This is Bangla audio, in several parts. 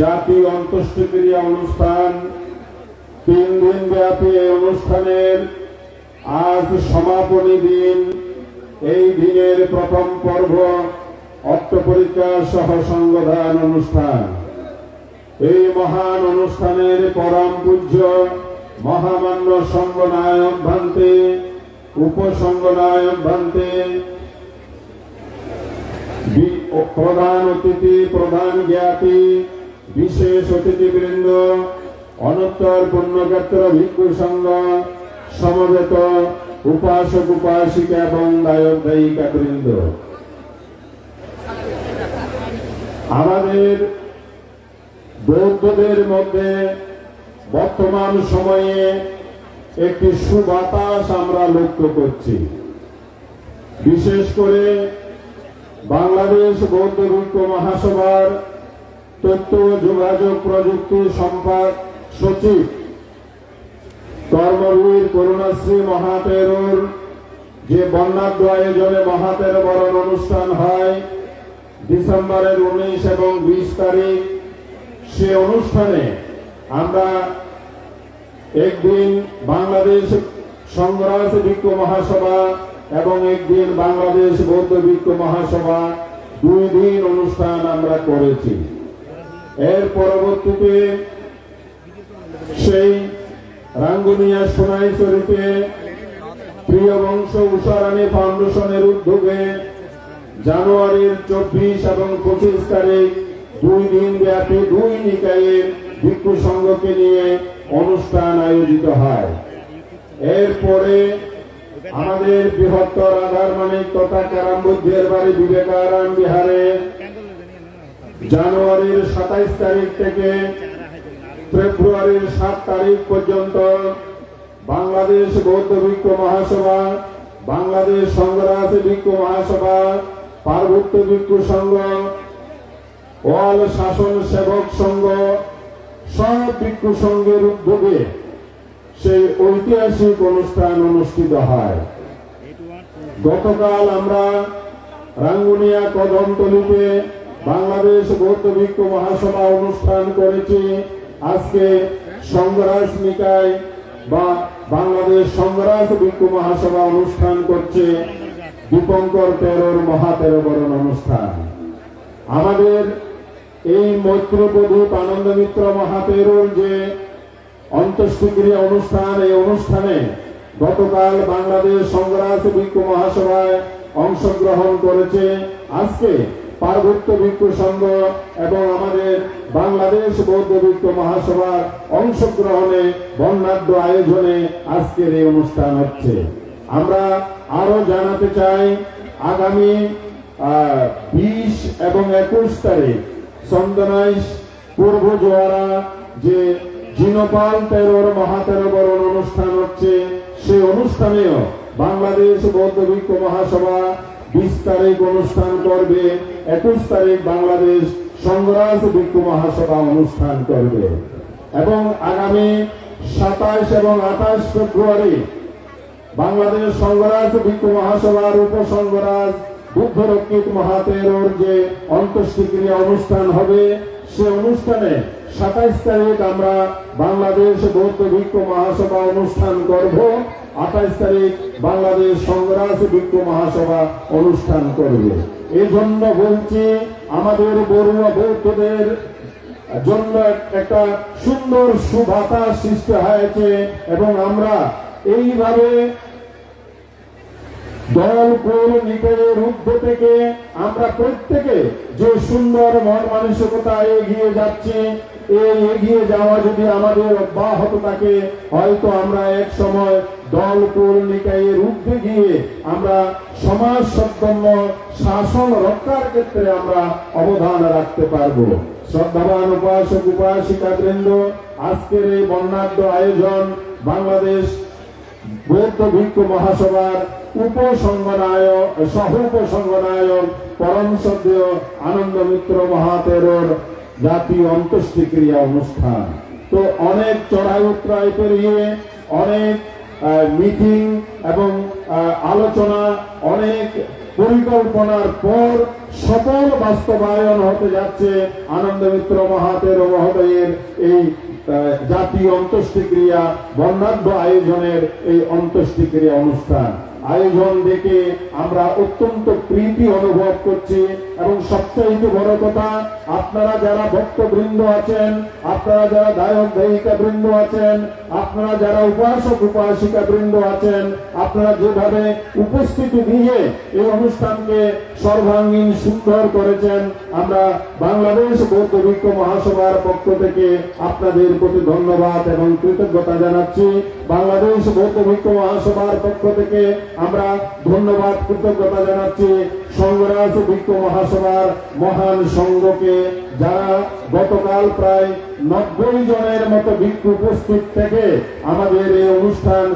জাতীয় অন্ত্যেষ্টিক্রিয়া অনুষ্ঠান। তিন দিন ব্যাপী এই অনুষ্ঠানের আজ সমাপনী দিন। এই দিনের প্রথম পর্ব অট্টপরীক্ষা সহ সংবিধান অনুষ্ঠান। এই মহান অনুষ্ঠানের পরম পূজ্য, মহামান্য সংগনায়ক ভান্তে উপসংগনায়ক ভান্তে প্রধান অতিথি, প্রধান জ্ঞাতি বিশেষ অতিথিবৃন্দ, অনন্তর পুণ্যক্ষেত্র ভিক্ষু সংঘ, সমবেত উপাসক উপাসিকা এবং দায়ক দায়িকা বৃন্দ আমাদের বৌদ্ধদের মধ্যে বর্তমান সময়ে একটি সুবাতাস আমরা লক্ষ্য করছি। বিশেষ করে বাংলাদেশ বৌদ্ধ ভিক্ষু মহাসভার তথ্য, যোগাযোগ, প্রযুক্তি, সম্পাদ, সচিব। করুণাশ্রী যে মহাতের বরণ অনুষ্ঠান হয়, ডিসেম্বরের উনিশ এবং বিশ তারিখ। সে অনুষ্ঠানে আমরা একদিন বাংলাদেশ সংগ্রাস ভিক্ষু মহাসভা এবং একদিন বাংলাদেশ বৌদ্ধ ভিক্ষু মহাসভা, দুই দিন অনুষ্ঠান আমরা করেছি। এর পরবর্তীতে সেই রাঙ্গুনিয়া সোনাই শরীফে প্রিয় বংশ উষারানী ফাউন্ডেশনের উদ্যোগে জানুয়ারির চব্বিশ এবং পঁচিশ তারিখ দুই দিন ব্যাপী দুই নিকায়ের ভিক্ষু সংঘকে নিয়ে অনুষ্ঠান আয়োজিত হয়। এরপরে আমাদের বৃহত্তর আধার মানিক তথা কারাম বুদ্ধের বাড়ি বিবেকারাম বিহারে জানুয়ারির সাতাইশ তারিখ থেকে ফেব্রুয়ারির সাত তারিখ পর্যন্ত বাংলাদেশ বৌদ্ধ ভিক্ষু মহাসভা, বাংলাদেশ সংগ্রাস ভিক্ষু মহাসভা, পার্বত্য ভিক্ষু সংঘ, ওয়াল শাসন সেবক সংঘ, সব ভিক্ষু সংঘের উদ্যোগে সেই ঐতিহাসিক অনুষ্ঠান অনুষ্ঠিত হয়। গতকাল আমরা রাঙ্গুনিয়া কদমতলিতে বাংলাদেশ বৌদ্ধ ভিক্ষু মহাসভা অনুষ্ঠান করেছি। আজকে সংগ্রাস নিকায় বা বাংলাদেশ সংগ্রাস ভিক্ষু মহাসভা অনুষ্ঠান করছে দীপঙ্কর তেরোর মহাতেরো বরণ অনুষ্ঠান। আমাদের এই মৈত্রপ্রদীপ আনন্দ মিত্র মহাতেরোর যে অন্ত্যেষ্টিক্রিয়া অনুষ্ঠান, এই অনুষ্ঠানে গতকাল বাংলাদেশ সংগ্রাস ভিক্ষু মহাসভায় অংশগ্রহণ করেছে। আজকে পার্বত্য ভিক্ষু সংঘ এবং আমাদের বাংলাদেশ বৌদ্ধ ভিক্ষু মহাসভার অংশগ্রহণে বর্ণাঢ্য আয়োজনে আজকের এই অনুষ্ঠান হচ্ছে। আমরা আরও জানাতে চাই, আগামী বিশ এবং একুশ তারিখ চন্দনাইশ পূর্ব জোয়ারা যে জিনপাল তেরোর মহাতেরো বরণ অনুষ্ঠান হচ্ছে, সে অনুষ্ঠানেও বাংলাদেশ বৌদ্ধ ভিক্ষু মহাসভা বিশ তারিখ অনুষ্ঠান করবে, একুশ তারিখ বাংলাদেশ সংগ্রাস ভিক্ষু মহাসভা অনুষ্ঠান করবে। এবং আগামী সাতাইশ এবং আঠাশ ফেব্রুয়ারি বাংলাদেশ সংগ্রাস ভিক্ষু মহাসভার উপসংগ্রাস বুদ্ধ রক্ষিত মহাতেরোর যে অন্ত্যেষ্টিক্রিয়া অনুষ্ঠান হবে, সে অনুষ্ঠানে সাতাইশ তারিখ আমরা বাংলাদেশ বৌদ্ধ ভিক্ষু মহাসভা অনুষ্ঠান করব। আঠাইশ তারিখ বাংলাদেশ সংগ্রাস ভিক্ষু মহাসভা অনুষ্ঠান করবে। এই জন্য বলছি, আমাদের বড়ুয়া বৌদ্ধদের জন্য একটা সুন্দর সুবাতাস সৃষ্টি হয়েছে এবং আমরা এইভাবে দল কোল নিকের ঊর্ধ্ব থেকে আমরা প্রত্যেকে যে সুন্দর মন মানসিকতা এগিয়ে যাচ্ছে, এই এগিয়ে যাওয়া যদি আমাদের অব্যাহত থাকে, হয়তো আমরা এক সময় দল কোল নিকায়ের ঊর্ধ্বে গিয়ে আমরা সমাজ সম্পন্ন শাসন রক্ষার ক্ষেত্রে আমরা অবদান রাখতে পারব। শ্রদ্ধাবান উপাসক, উপাসিকা বৃন্দ, আজকের এই বর্ণাঢ্য আয়োজন বাংলাদেশ বৌদ্ধ ভিক্ষু মহাসভার উপসংগনায়ক সহ উপসংগনায়ক পরম সদ্য আনন্দ মিত্র মহাতেরোর জাতীয় অন্ত্যেষ্টিক্রিয়া অনুষ্ঠান। তো অনেক চড়াই উত্তরায় পেরিয়ে, অনেক মিটিং এবং আলোচনা অনেক পরিকল্পনার পর সকল বাস্তবায়ন হতে যাচ্ছে আনন্দ মিত্র মহাতের মহোদয়ের এই জাতীয় অন্ত্যেষ্টিক্রিয়া বর্ণাঢ্য আয়োজনের এই অন্ত্যেষ্টিক্রিয়া অনুষ্ঠান। আয়োজন দেখে আমরা অত্যন্ত প্রীতি অনুভব করছি। এবং সবচেয়ে বড় কথা, আপনারা যারা ভক্তবৃন্দ আছেন, আপনারা যারা গায়ক গায়িকা বৃন্দ আছেন, আপনারা যারা উপাসক উপাসিকা বৃন্দ আছেন, আপনারা যেভাবে উপস্থিতি দিয়ে এই অনুষ্ঠানকে সর্বাঙ্গীন সুন্দর করেছেন, আমরা বাংলাদেশ বৌদ্ধ ভিক্ষ মহাসভার পক্ষ থেকে আপনাদের প্রতি ধন্যবাদ এবং কৃতজ্ঞতা জানাচ্ছি। বাংলাদেশ বৌদ্ধ ভিক্ষ মহাসভার পক্ষ থেকে আমরা ধন্যবাদ কৃতজ্ঞতা জানাচ্ছি সংগ্রাস বিক্ষ মহাসভার মহান সংঘকে, যারা গতকাল প্রায় নব্বই জনের মতো ভিক্ষু উপস্থিত থেকে আমাদের এই অনুষ্ঠান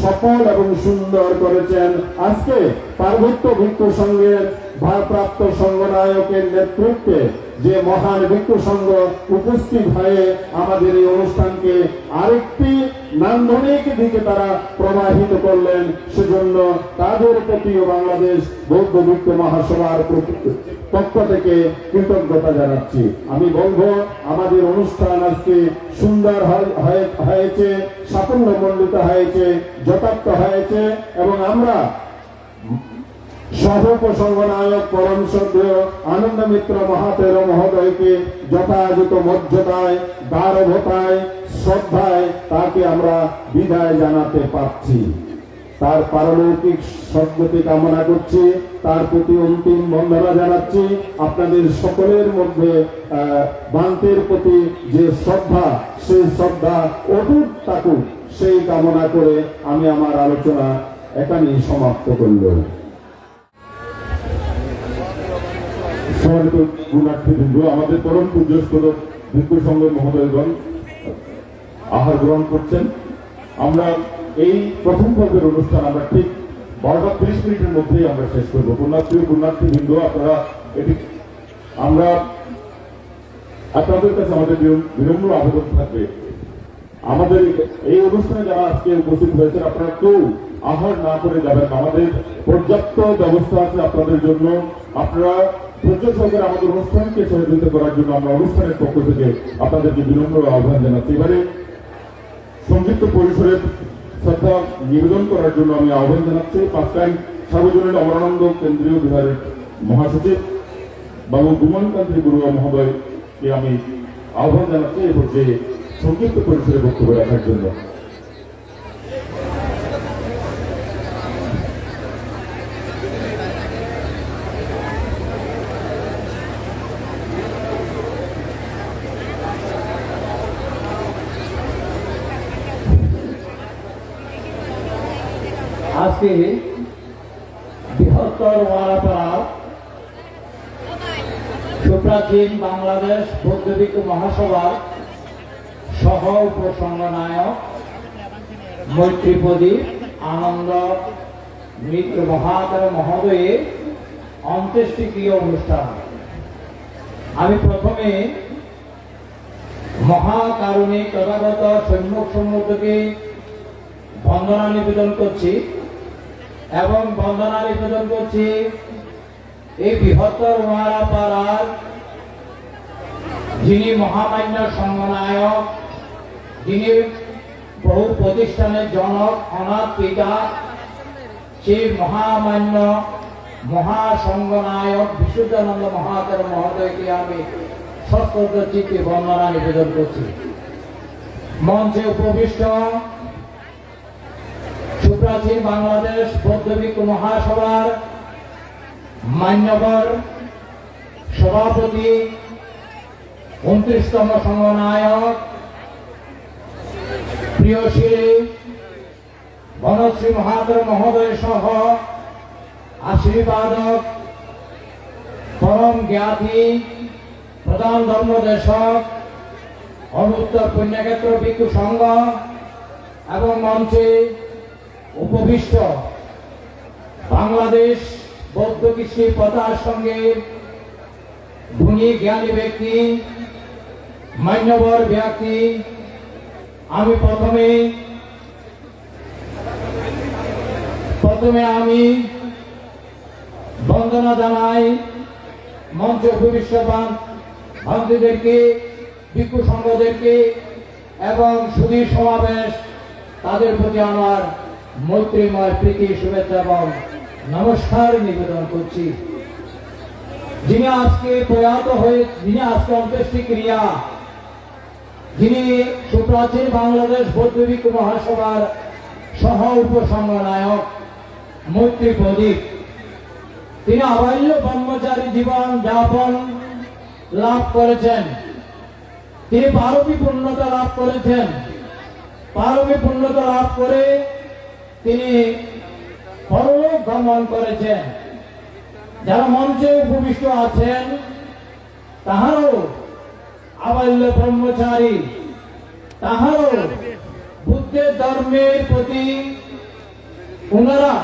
সফল এবং সুন্দর করেছেন। আজকে পার্বত্য ভিক্ষু সংঘের ভারপ্রাপ্ত সংঘনায়কের নেতৃত্বে যে মহান ভিক্ষু সংঘ উপস্থিত হয়ে আমাদের এই অনুষ্ঠানকে আরেকটি নান্দনিক দিকে তারা প্রবাহিত করলেন, সেজন্য তাদের প্রতিও বাংলাদেশ বৌদ্ধ ভিক্ষু মহাসভার পক্ষ থেকে কৃতজ্ঞতা জানাচ্ছি। আমি বলব, আমাদের অনুষ্ঠান আজকে সুন্দর হয়- হয়- হয়েছে, সাফল্যমণ্ডিত হয়েছে, যথার্থ হয়েছে, এবং আমরা সহ প্রসঙ্গ নায়ক পরম শ্রদ্ধেয় আনন্দ মিত্র মহাতের মহোদয়কে যথাযথ মর্যাদায় গারভতায় শ্রদ্ধায় তাকে আমরা বিদায় জানাতে পারছি। তার পারলৌকিক সদ্গতি কামনা করছি, তার প্রতি অন্তিম বন্দনা জানাচ্ছি। আপনাদের সকলের মধ্যে বান্তের প্রতি যে শ্রদ্ধা, সেই শ্রদ্ধা অটুট থাকুক, সেই কামনা করে আমি আমার আলোচনা এখানেই সমাপ্ত করলাম। সম্মানিত গুণার্থীবৃন্দ, আমাদের পরম ভিক্ষু মহোদয়গণ, আহার গ্রহণ করছেন। আমরা এই প্রথম পর্বের অনুষ্ঠান আমরা ঠিক বারোটা মিনিটের মধ্যেই আমরা শেষ করব। আপনারা এটি আমরা আপনাদের কাছে আমাদের বিনম্র আবেদন থাকবে। আমাদের এই অনুষ্ঠানে যারা আজকে উপস্থিত হয়েছেন, আপনারা কেউ আহার না করে যাবেন আমাদের পর্যাপ্ত ব্যবস্থা আছে আপনাদের জন্য। আপনারা ধৈর্য সহকারে আমাদের অনুষ্ঠানকে সহযোগিতা করার জন্য আমরা অনুষ্ঠানের পক্ষ থেকে আপনাদেরকে বিনম্র আহ্বান জানাচ্ছি। এবারে সংযুক্ত পরিসরের শ্রদ্ধা নিবেদন করার জন্য আমি আহ্বান জানাচ্ছি। টাইম সার্বজনীন অমরানন্দ কেন্দ্রীয় বিহারের মহাসচিব বাবু গুমান কান্তি বড়ুয়া মহোদয়কে আমি আহ্বান জানাচ্ছি। এই পর্যায়ে সংযুক্ত পরিসরে বক্তব্য রাখার জন্য। আজকে বৃহত্তর সুপ্রাচীন বাংলাদেশ বৌদ্ধবিক মহাসভার সহ উপসংঘ নায়ক, মৈত্রীপদী, আনন্দ, মিত্র মহাতর মহোদয়ের অন্ত্যেষ্টিক্রিয়া অনুষ্ঠান। আমি প্রথমে মহাকারণিক তথাগত সম্মুখ সম্মুখকে বন্দনা নিবেদন করছি। এবং বন্দনা নিবেদন করছি। এই বৃহত্তর মহারা পাড়ার যিনি মহামান্য সংঘনায়ক যিনি বহু প্রতিষ্ঠানের জনক, অনাথ পিতা, সেই মহামান্য মহাসংঘনায়ক বিশুদ্ধানন্দ মহাতের মহোদয়কে আমি সশ্রদ্ধ চিত্তে বন্দনা নিবেদন করছি। মঞ্চে উপবিষ্ট সুপ্রাচীন বাংলাদেশ বৌদ্ধবিক মহাসভার মান্যবর সভাপতি, উনত্রিশতম সংঘনায়ক প্রিয় শ্রী বনশ্রী মহাতর মহোদয় সহ আশীর্বাদক, পরম জ্ঞাতি, প্রধান ধর্মদেশক, অনুত্তর পুণ্যক্ষেত্র ভিক্ষু সংঘ এবং মঞ্চে উপবিষ্ট। বাংলাদেশ বৌদ্ধ কৃষি পতার সঙ্গে গুণী জ্ঞানী ব্যক্তি, মান্যবর ব্যক্তি, আমি প্রথমে প্রথমে আমি বন্দনা জানাই মঞ্চ ভবিষ্যবান ভান্তিদেরকে ভিক্ষু সংঘদেরকে এবং সুধীর সমাবেশ তাদের প্রতি আমার মৈত্রীময় প্রীতি, শুভেচ্ছা এবং নমস্কার নিবেদন করছি। যিনি আজকে প্রয়াত হয়ে যিনি আজকে অন্ত্যেষ্টি ক্রিয়া, যিনি সুপ্রাচীন বাংলাদেশ বৌদ্ধবিক মহাসভার সহ উপসংঘনায়ক মৈত্রী প্রদীপ, তিনি আবাল্য ব্রহ্মচারী জীবন যাপন লাভ করেছেন। তিনি পারবী পূর্ণতা লাভ করেছেন। পারবী পূর্ণতা লাভ করে তিনি পরলোক গমন করেছেন। যারা মঞ্চে উপবিষ্ট আছেন, তাহারও আবাল্য ব্রহ্মচারী, তাহারও বুদ্ধের ধর্মের প্রতি ওনারা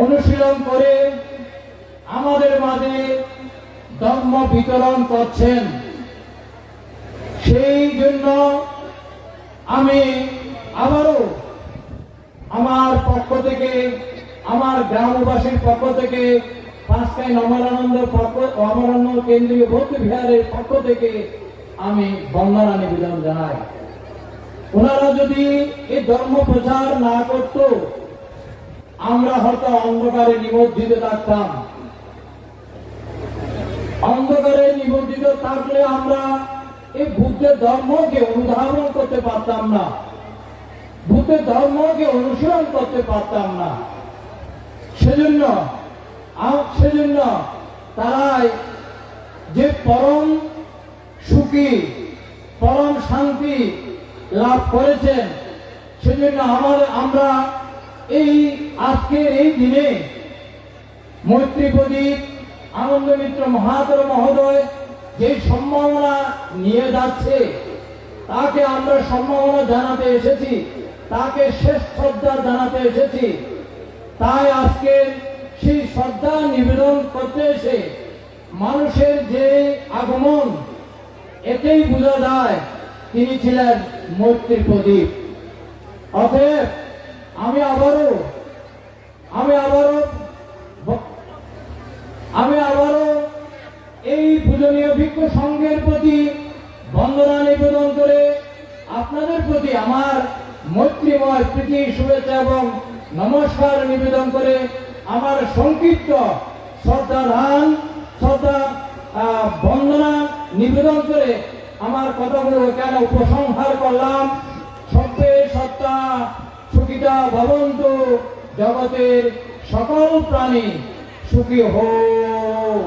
অনুশীলন করে আমাদের মাঝে ধর্ম বিতরণ করছেন। সেই জন্য আমি আবারও আমার পক্ষ থেকে, আমার গ্রামবাসীর পক্ষ থেকে পাঁচকাই নমরানন্দ পক্ষ, অমরানন্দ কেন্দ্রীয় বৌদ্ধ বিহারের পক্ষ থেকে আমি বন্দনা নিবেদন জানাই। ওনারা যদি এই ধর্ম প্রচার না করত, আমরা হয়তো অন্ধকারে নিমজ্জিত থাকতাম। অন্ধকারে নিমজ্জিত থাকলে আমরা এই বুদ্ধের ধর্মকে অনুধাবন করতে পারতাম না। বুদ্ধের ধর্মকে অনুসরণ করতে পারতাম না। সেজন্য সেজন্য তারাই যে পরম সুখী, পরম শান্তি লাভ করেছেন, সেজন্য আমার, আমরা এই আজকের এই দিনে মৈত্রী প্রদীপ আনন্দ মিত্র মহাতর মহোদয় যে সম্ভাবনা নিয়ে যাচ্ছে, তাকে আমরা সম্ভাবনা জানাতে এসেছি। তাকে শেষ শ্রদ্ধা জানাতে এসেছি। তাই আজকে সেই শ্রদ্ধা নিবেদন করতে এসে মানুষের যে আগমন, এতেই বোঝা যায় তিনি ছিলেন মৈত্রী প্রদীপ। অতএব আমি আবারও আমি আবারও আমি আবারও এই পূজনীয় ভিক্ষু সংঘের প্রতি বন্দনা নিবেদন করে আপনাদের প্রতি আমার মৈত্রীময় প্রীতি, শুভেচ্ছা এবং নমস্কার নিবেদন করে আমার সংক্ষিপ্ত শ্রদ্ধা ধান, শ্রদ্ধা বন্দনা নিবেদন করে আমার কথাগুলো কেন উপসংহার করলাম? সত্যে সত্তা, সুখিতা ভবন্ত, জগতের সকল প্রাণী সুখী হোক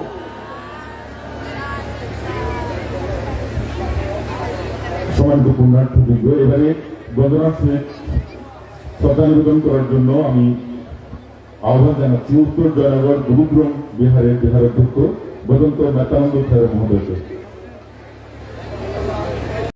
সমান্ত পুণ্যার্থবৃন্দ এবারে সহিত শ্রদ্ধা নিবেদন করার জন্য আমি আহ্বান জানাচ্ছি, উত্তর জয়নগর, গুরুগ্রম বিহারের বিহারাধ্যক্ষ বদন্ত মেতানন্দ খেরা মহোদয়কে।